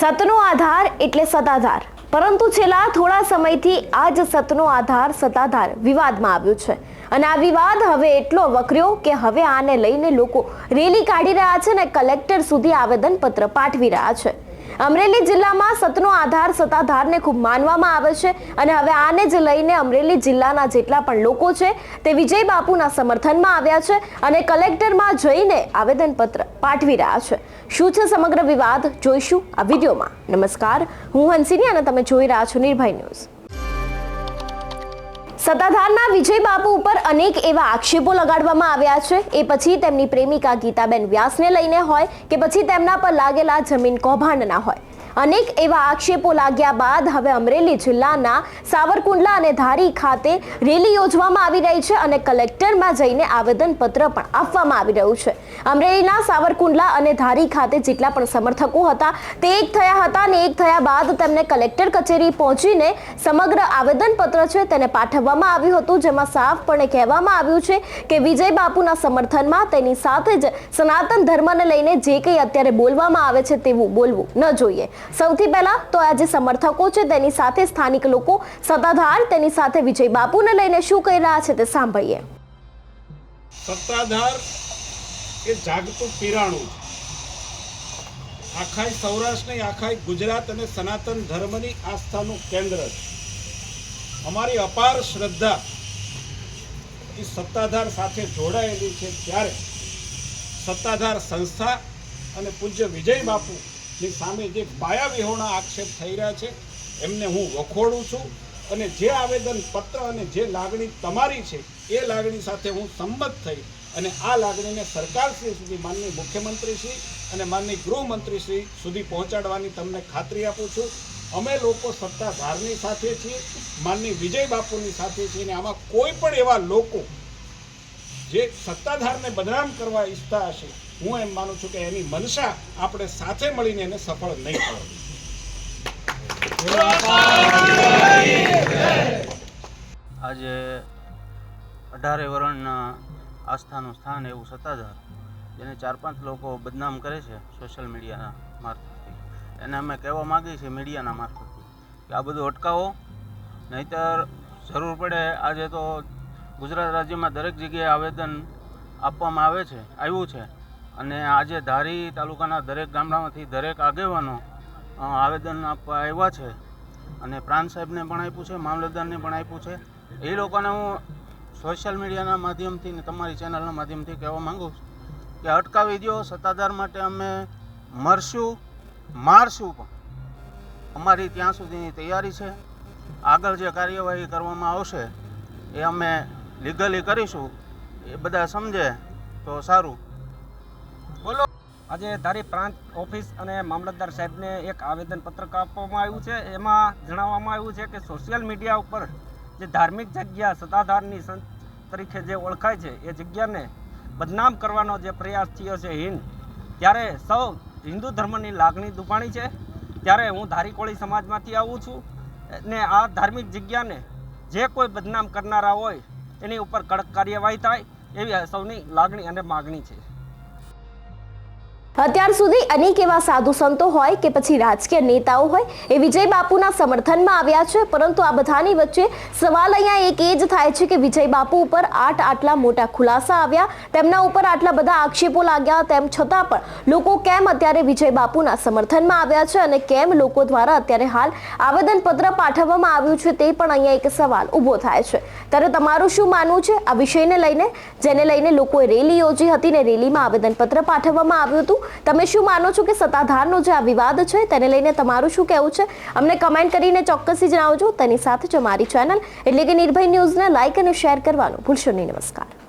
સતનો આધાર એટલે સત્તાધાર. પરંતુ છેલ્લા થોડા સમયથી આ જ સતનો આધાર સત્તાધાર વિવાદમાં આવ્યો છે. અને આ વિવાદ હવે એટલો વકર્યો કે હવે આને લઈને લોકો રેલી કાઢી રહ્યા છે અને કલેક્ટર સુધી આવેદનપત્ર પાઠવી રહ્યા છે. અમરેલી જિલ્લામાં સતનો આધાર સત્તાધારને ખૂબ માનવામાં આવે છે અને હવે આને જ લઈને અમરેલી જિલ્લાના જેટલા પણ લોકો છે તે વિજય બાપુના સમર્થનમાં આવ્યા છે અને કલેક્ટરમાં જઈને આવેદનપત્ર પાઠવી રહ્યા છે. શું છે સમગ્ર વિવાદ? જોઈશું આ વિડીયોમાં. નમસ્કાર. હું હંસિની અને તમે જોઈ રહ્યા છો નિર્ભય ન્યૂઝ. સત્તાધારના વિજય બાપુ ઉપર અનેક એવા આક્ષેપો લગાડવામાં આવ્યા છે. એ પછી તેમની પ્રેમિકા ગીતાબેન વ્યાસને લઈને હોય કે પછી તેમના પર લાગેલા જમીન કૌભાંડના હોય. અનેક એવા આક્ષેપો લાગ્યા બાદ હવે અમરેલી જિલ્લાના સાવરકુંડલા અને ધારી ખાતે રેલી યોજવામાં આવી રહી છે અને કલેક્ટરમાં જઈને આવેદનપત્ર પણ આપવામાં આવી રહ્યું છે. અમરેલીના સાવરકુંડલા અને ધારી ખાતે જેટલા પણ સમર્થકો હતા તે એક થયા હતા અને એક થયા બાદ તેમને કલેક્ટર કચેરી પહોંચીને સમગ્ર આવેદનપત્ર છે તેને પાઠવવામાં આવ્યું હતું, જેમાં સાફપણે કહેવામાં આવ્યું છે કે વિજય બાપુના સમર્થનમાં તેની સાથે જ સનાતન ધર્મને લઈને જે કંઈ અત્યારે બોલવામાં આવે છે તેવું બોલવું ન જોઈએ. સૌથી પહેલા તો આ જે સમર્થકો છે, તેની સાથે સ્થાનિક લોકો, સત્તાધાર, તેની સાથે વિજય બાપુને લઈને શું કહી રહ્યા છે તે સાંભળીએ. સત્તાધાર એ જાગતું પીરાણું આખા આખાય સૌરાષ્ટ્ર નહીં આખાય ગુજરાત અને સનાતન ધર્મની આસ્થાનું કેન્દ્ર અમારી અપાર શ્રદ્ધા એ સત્તાધાર સાથે જોડાયેલી છે ત્યારે સત્તાધાર સંસ્થા અને પૂજ્ય વિજય બાપુની સામે જે પાયાવિહોણા આક્ષેપ થઈ રહ્યા છે, એમને હું વખોડું છું અને જે આવેદન પત્ર અને જે લાગણી તમારી છે, એ લાગણી સાથે હું સંમત થઈ અને આ લાગણીને સરકારશ્રી સુધી માનની મુખ્યમંત્રીશ્રી અને માનની ગૃહમંત્રીશ્રી સુધી પહોંચાડવાની તમને ખાતરી આપું છું. અમે લોકો સત્તાધારની સાથે છીએ માનની વિજય બાપુની સાથે છીએ અને આમાં કોઈ પણ એવા લોકો જે સત્તાધારને બદનામ કરવા ઈચ્છતા હશે હું એમ માનું છું કે એની મનસા આપણે સાથે મળીને એને સફળ નહીં કરવી આજે અઢારે વર્ણના આસ્થાનું સ્થાન એવું સત્તાધાર, જેને ચાર પાંચ લોકો બદનામ કરે છે સોશિયલ મીડિયાના મારફતથી. એને અમે કહેવા માગીએ છીએ મીડિયાના મારફતથી કે આ બધું અટકાવો, નહીતર જરૂર પડે આજે તો ગુજરાત રાજ્યમાં દરેક જગ્યાએ આવેદન આપવામાં આવે છે, આવ્યું છે. અને આજે ધારી તાલુકાના દરેક ગામડામાંથી દરેક આગેવાનો આવેદન આપવા આવ્યા છે અને પ્રાંત સાહેબને પણ આપ્યું છે, મામલતદારને પણ આપ્યું છે. એ લોકોને હું સોશિયલ મીડિયાના માધ્યમથી ને તમારી ચેનલના માધ્યમથી કહેવા માગું છું કે અટકાવી દો સત્તાધાર માટે અમે મરશું, મારશું પણ. અમારી ત્યાં સુધીની તૈયારી છે. આગળ જે કાર્યવાહી કરવામાં આવશે એ અમે લીગલી કરીશું. એ બધા સમજે તો સારું. આજે ધારી પ્રાંત ઓફિસ અને મામલતદાર સાહેબને એક આવેદનપત્રક આપવામાં આવ્યું છે. એમાં જણાવવામાં આવ્યું છે કે સોશિયલ મીડિયા ઉપર જે ધાર્મિક જગ્યા સત્તાધારની સંત તરીકે જે ઓળખાય છે, એ જગ્યાને બદનામ કરવાનો જે પ્રયાસ થયો છે હિન્દ, ત્યારે સૌ હિન્દુ ધર્મની લાગણી દુભાણી છે. ત્યારે હું ધારી કોળી સમાજમાંથી આવું છું ને આ ધાર્મિક જગ્યાને જે કોઈ બદનામ કરનારા હોય, એની ઉપર કડક કાર્યવાહી થાય, એવી સૌની લાગણી અને માગણી છે. અત્યાર સુધી અનેક એવા સાધુ સંતો હોય કે પછી રાજકીય નેતાઓ હોય એ વિજય બાપુના સમર્થનમાં આવ્યા છે, પરંતુ આ બધાની વચ્ચે સવાલ અહીંયા એક એ જ થાય છે કે વિજય બાપુ ઉપર આઠ આટલા મોટા ખુલાસા આવ્યા, તેમના ઉપર આટલા બધા આક્ષેપો લાગ્યા તેમ છતાં પણ લોકો કેમ અત્યારે વિજય બાપુના સમર્થનમાં આવ્યા છે અને કેમ લોકો દ્વારા અત્યારે હાલ આવેદનપત્ર પાઠવવામાં આવ્યું છે તે પણ અહીંયા એક સવાલ ઊભો થાય છે. ત્યારે તમારું શું માનવું છે? આ વિષયને લઈને, જેને લઈને લોકોએ રેલી યોજી હતી ને રેલીમાં આવેદનપત્ર પાઠવવામાં આવ્યું હતું તમે શું માનો છો કે સત્તાધારનો જે આ વિવાદ છે, તેને લઈને તમારું શું કહેવું છે? અમને કમેન્ટ કરીને ચોક્કસથી જણાવજો. તેની સાથે જ અમારી ચેનલ એટલે કે નિર્ભય ન્યૂઝને લાઇક અને શેર કરવાનું ભૂલશો નહીં. નમસ્કાર.